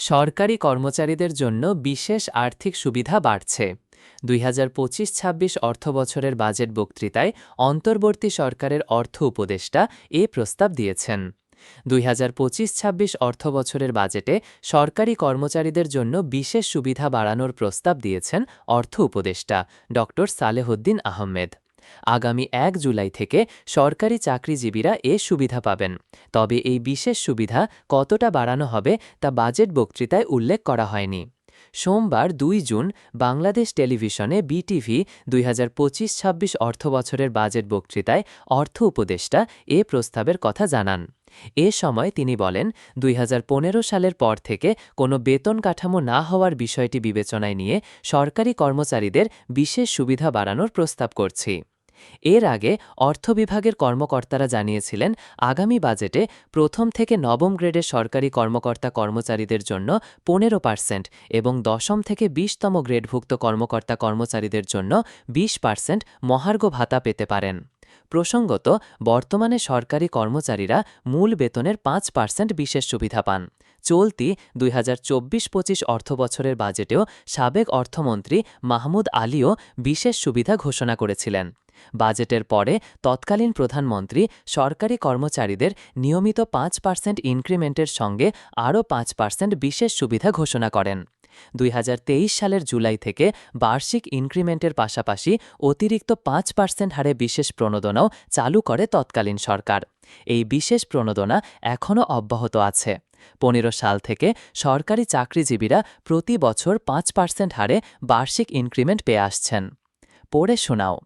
সরকারি কর্মচারীদের জন্য বিশেষ আর্থিক সুবিধা বাড়ছে। দুই হাজার পঁচিশ ছাব্বিশ অর্থবছরের বাজেট বক্তৃতায় অন্তর্বর্তী সরকারের অর্থ উপদেষ্টা এ প্রস্তাব দিয়েছেন। দুই হাজার পঁচিশ ছাব্বিশ অর্থবছরের বাজেটে সরকারি কর্মচারীদের জন্য বিশেষ সুবিধা বাড়ানোর প্রস্তাব দিয়েছেন অর্থ উপদেষ্টা ড সালেহউদ্দিন আহমেদ। আগামী এক জুলাই থেকে সরকারি চাকরিজীবীরা এ সুবিধা পাবেন। তবে এই বিশেষ সুবিধা কতটা বাড়ানো হবে তা বাজেট বক্তৃতায় উল্লেখ করা হয়নি। সোমবার দুই জুন বাংলাদেশ টেলিভিশনে বিটিভি দুই হাজার পঁচিশ ছাব্বিশ অর্থবছরের বাজেট বক্তৃতায় অর্থ উপদেষ্টা এ প্রস্তাবের কথা জানান। এ সময় তিনি বলেন, দুই হাজার পনেরো সালের পর থেকে কোনো বেতন কাঠামো না হওয়ার বিষয়টি বিবেচনায় নিয়ে সরকারি কর্মচারীদের বিশেষ সুবিধা বাড়ানোর প্রস্তাব করছি। এর আগে অর্থ বিভাগের কর্মকর্তারা জানিয়েছিলেন, আগামী বাজেটে প্রথম থেকে নবম গ্রেডের সরকারি কর্মকর্তা কর্মচারীদের জন্য পনেরো পার্সেন্ট এবং দশম থেকে বিশতম গ্রেডভুক্ত কর্মকর্তা কর্মচারীদের জন্য বিশ পার্সেন্ট মহার্ঘ ভাতা পেতে পারেন। প্রসঙ্গত, বর্তমানে সরকারি কর্মচারীরা মূল বেতনের পাঁচ পার্সেন্ট বিশেষ সুবিধা পান। চলতি দুই হাজার চব্বিশ পঁচিশ অর্থবছরের বাজেটেও সাবেক অর্থমন্ত্রী মাহমুদ আলীও বিশেষ সুবিধা ঘোষণা করেছিলেন। বাজেটের পরে তৎকালীন প্রধানমন্ত্রী, সরকারি কর্মচারীদের নিয়মিত পাঁচ পার্সেন্ট ইনক্রিমেন্টের সঙ্গে আরও পাঁচ পার্সেন্ট বিশেষ সুবিধা ঘোষণা করেন। দুই হাজার তেইশ সালের জুলাই থেকে বার্ষিক ইনক্রিমেন্টের পাশাপাশি অতিরিক্ত পাঁচ পার্সেন্ট হারে বিশেষ প্রণোদনাও চালু করে তৎকালীন সরকার। এই বিশেষ প্রণোদনা এখনও অব্যাহত আছে। পনেরো সাল থেকে সরকারি চাকরিজীবীরা প্রতি বছর পাঁচ পার্সেন্ট হারে বার্ষিক ইনক্রিমেন্ট পেয়ে আসছেন। পড়ে শোনাও।